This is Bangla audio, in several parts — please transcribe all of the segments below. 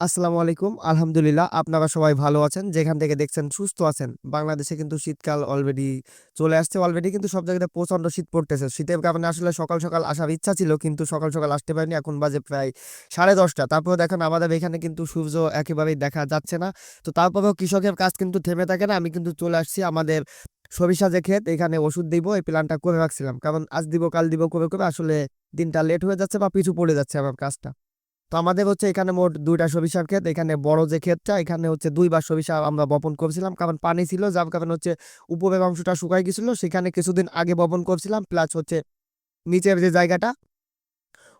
আসসালামু আলাইকুম। আলহামদুলিল্লাহ আপনারা সবাই ভালো আছেন। যেখান থেকে দেখছেন সুস্থ আছেন। বাংলাদেশে কিন্তু শীতকাল অলরেডি চলে আসছে। অলরেডি কিন্তু সব জায়গাতে প্রচণ্ড শীত পড়তেছে। শীতের কারণে আসলে সকাল, সকাল আসার ইচ্ছা ছিল কিন্তু সকাল, সকাল আসতে পারিনি। এখন বাজে প্রায় 10:30 তারপরেও দেখেন আমাদের এখানে কিন্তু সূর্য একেবারেই দেখা যাচ্ছে না। তো তারপরেও কৃষকের কাজ কিন্তু থেমে থাকে না। আমি কিন্তু চলে আসছি আমাদের সরিষা যে ক্ষেত এখানে ওষুধ দিব এই প্ল্যানটা করে রাখছিলাম। কারণ আজ দিব কাল দিব করে, করে আসলে দিনটা লেট হয়ে যাচ্ছে বা পিছু পড়ে যাচ্ছে আমার কাজটা। তো আমাদের হচ্ছে এখানে মোট ২ টা সরিষার ক্ষেত। এখানে বড় যে ক্ষেতটা, এখানে হচ্ছে ২ বার সরিষা আমরা বপন করছিলাম কারণ পানি ছিল, যার কারণে হচ্ছে উপরের অংশটা শুকাই গেছিল। সেখানে কিছুদিন আগে বপন করছিলাম। প্লাস হচ্ছে নিচের যে জায়গাটা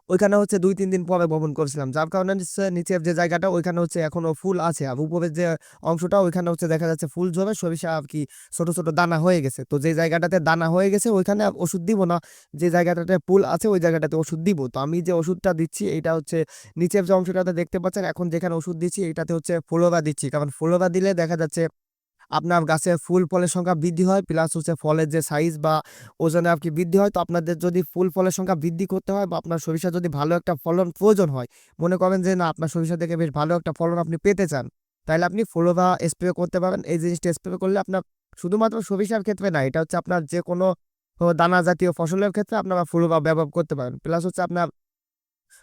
ওইখানে হচ্ছে ২-৩ দিন পরে ভ্রমণ করেছিলাম। যার কারণে নিচের যে জায়গাটা ওইখানে হচ্ছে এখনও ফুল আছে। আর উপরের যে অংশটা ওইখানে হচ্ছে দেখা যাচ্ছে ফুল ঝরে সরিষা আর কি ছোট, ছোট দানা হয়ে গেছে। তো যে জায়গাটাতে দানা হয়ে গেছে ওইখানে ওষুধ দিব না। যে জায়গাটাতে ফুল আছে ওই জায়গাটাতে ওষুধ দিব। তো আমি যে ওষুধটা দিচ্ছি এটা হচ্ছে নিচের যে অংশটাতে দেখতে পাচ্ছেন এখন যেখানে ওষুধ দিচ্ছি এটাতে হচ্ছে ফ্লোরা দিচ্ছি। কারণ ফ্লোরা দিলে দেখা যাচ্ছে আপনার গাছে ফুল ফলের সংখ্যা বৃদ্ধি হয় প্লাস হচ্ছে ফলের যে সাইজ বা ওজনে আর কি বৃদ্ধি হয়। তো আপনাদের যদি ফুল ফলের সংখ্যা বৃদ্ধি করতে হয় বা আপনার সরিষা যদি ভালো একটা ফলন প্রয়োজন হয়, মনে করেন যে না আপনার সরিষা থেকে বেশ ভালো একটা ফলন আপনি পেতে চান, তাহলে আপনি ফ্লোরা স্প্রে করতে পারেন। এই জিনিসটা স্প্রে করলে আপনার শুধুমাত্র সরিষার ক্ষেত্রে না, এটা হচ্ছে আপনার যে কোনো দানা জাতীয় ফসলের ক্ষেত্রে আপনারা ফ্লোরা ব্যবহার করতে পারেন। প্লাস হচ্ছে আপনার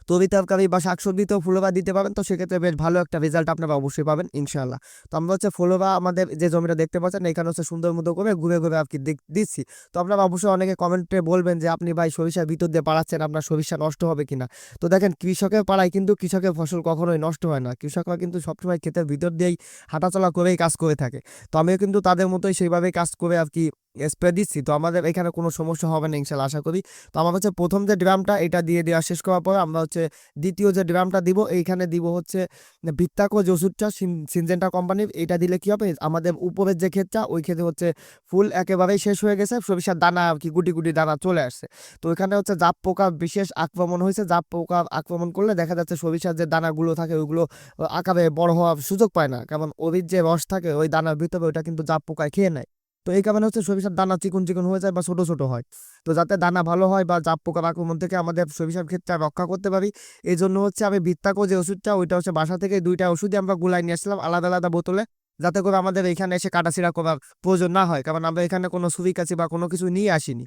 তরি-তরকারি বা শাকসবজিতেও ফ্লোরা দিতে পারেন। তো সেক্ষেত্রে বেশ ভালো একটা রেজাল্ট আপনারা অবশ্যই পাবেন ইনশাআল্লাহ। তো আমরা হচ্ছে ফ্লোরা আমাদের যে জমিটা দেখতে পাচ্ছেন এখানে হচ্ছে সুন্দর মতো করে ঘুরে, ঘুরে আর কি দিচ্ছি। তো আপনারা অবশ্যই অনেকে কমেন্টে বলবেন যে আপনি ভাই সরিষার ভিতর দিয়ে পাড়াচ্ছেন আপনার সরিষা নষ্ট হবে কিনা? তো দেখেন কৃষকের পাড়ায় কিন্তু কৃষকের ফসল কখনোই নষ্ট হয় না। কৃষকরা কিন্তু সবসময় ক্ষেতের ভিতর দিয়েই হাঁটাচলা করেই কাজ করে থাকে। তো আমিও কিন্তু তাদের মতোই সেইভাবেই কাজ করে আর কি স্প্রে দিচ্ছি। তো আমাদের এখানে কোনো সমস্যা হবে না ইনশাআল্লাহ আশা করি। তো আমার হচ্ছে প্রথম যে ড্রামটা এটা দিয়ে দেওয়া শেষ করার পরে আমরা হচ্ছে দ্বিতীয় যে ড্রামটা দিব এইখানে দিব হচ্ছে ভিত্তাকো যে ওষুধটা সিন সিনজেন্টা কোম্পানির এইটা দিলে কি হবে? আমাদের উপরের যে ক্ষেতটা ওই ক্ষেতে হচ্ছে ফুল একেবারেই শেষ হয়ে গেছে। সরিষার দানা আর কি গুটি, গুটি দানা চলে আসছে। তো ওইখানে হচ্ছে জাপ পোকার বিশেষ আক্রমণ হয়েছে। জাপ পোকা আক্রমণ করলে দেখা যাচ্ছে সরিষার যে দানাগুলো থাকে ওইগুলো আকারে বড় হওয়ার সুযোগ পায় না। কারণ ওরির যে রস থাকে ওই দানার ভিতরে ওইটা কিন্তু জাপ পোকায় খেয়ে নেয়। তো এই কারণে হচ্ছে সরিষার দানা চিকন, চিকন হয়ে যায় বা ছোটো ছোটো হয়। তো যাতে দানা ভালো হয় বা জাপ পোকার আক্রমণ থেকে আমাদের সরিষার ক্ষেত্রে রক্ষা করতে পারি, এই জন্য হচ্ছে আমি বৃত্তাকো যে ওষুধটা ওইটা হচ্ছে বাসা থেকে ২ টা ওষুধই আমরা গুলাই নিয়ে আসলাম আলাদা, আলাদা বোতলে। যাতে করে আমাদের এখানে এসে কাটাছিঁড়া করার প্রয়োজন না হয়। কারণ আমরা এখানে কোনো ছুরি-কাঁচি বা কোনো কিছু নিয়ে আসিনি।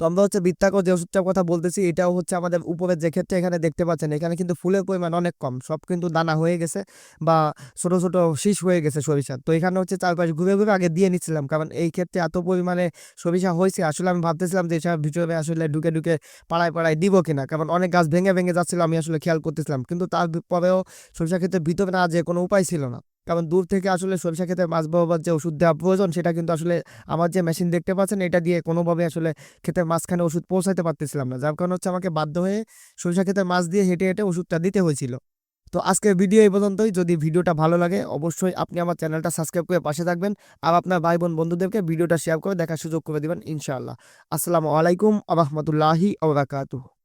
তো আমরা হচ্ছে ভিত্তাকো যে ওষুধটার কথা বলতেছি এটাও হচ্ছে আমাদের উপরের যে ক্ষেত্রে এখানে দেখতে পাচ্ছেন এখানে কিন্তু ফুলের পরিমাণ অনেক কম। সব কিন্তু দানা হয়ে গেছে বা ছোট, ছোট শীষ হয়ে গেছে সরিষা তো এখানে হচ্ছে চারপাশ ঘুরে, ঘুরে আগে দিয়ে নিচ্ছিলাম। কারণ এই ক্ষেত্রে এত পরিমাণে সরিষা হয়েছে আসলে আমি ভাবতেছিলাম যে এটার ভিতরে আসলে ঢুকে, ঢুকে পাড়ায়, পাড়ায় দিব কিনা? কারণ অনেক গাছ ভেঙে, ভেঙে যাচ্ছিল আমি আসলে খেয়াল করতেছিলাম। কিন্তু তারপরেও সরিষা ক্ষেত্রে ভিতরে না যে কোনো উপায় ছিল না। কারণ দূর থেকে আসলে সরিষা ক্ষেতে মাছ বরাবর যে ওষুধ দেওয়া প্রয়োজন সেটা কিন্তু আসলে আমার যে মেশিন দেখতে পাচ্ছেন এটা দিয়ে কোনোভাবে আসলে ক্ষেতের মাঝখানে ওষুধ পৌঁছাইতে পারতেছিলাম না। যার কারণে হচ্ছে আমাকে বাধ্য হয়ে সরিষা ক্ষেতের মাছ দিয়ে হেঁটে, হেঁটে ওষুধটা দিতে হয়েছিল। তো আজকের ভিডিও এই পর্যন্তই। যদি ভিডিওটা ভালো লাগে অবশ্যই আপনি আমার চ্যানেলটা সাবস্ক্রাইব করে পাশে থাকবেন। আর আপনার ভাই-বোন বন্ধুদেরকে ভিডিওটা শেয়ার করে দেখার সুযোগ করে দিবেন ইনশাআল্লাহ। আসসালামু আলাইকুম ওয়া বারাকাতুহু।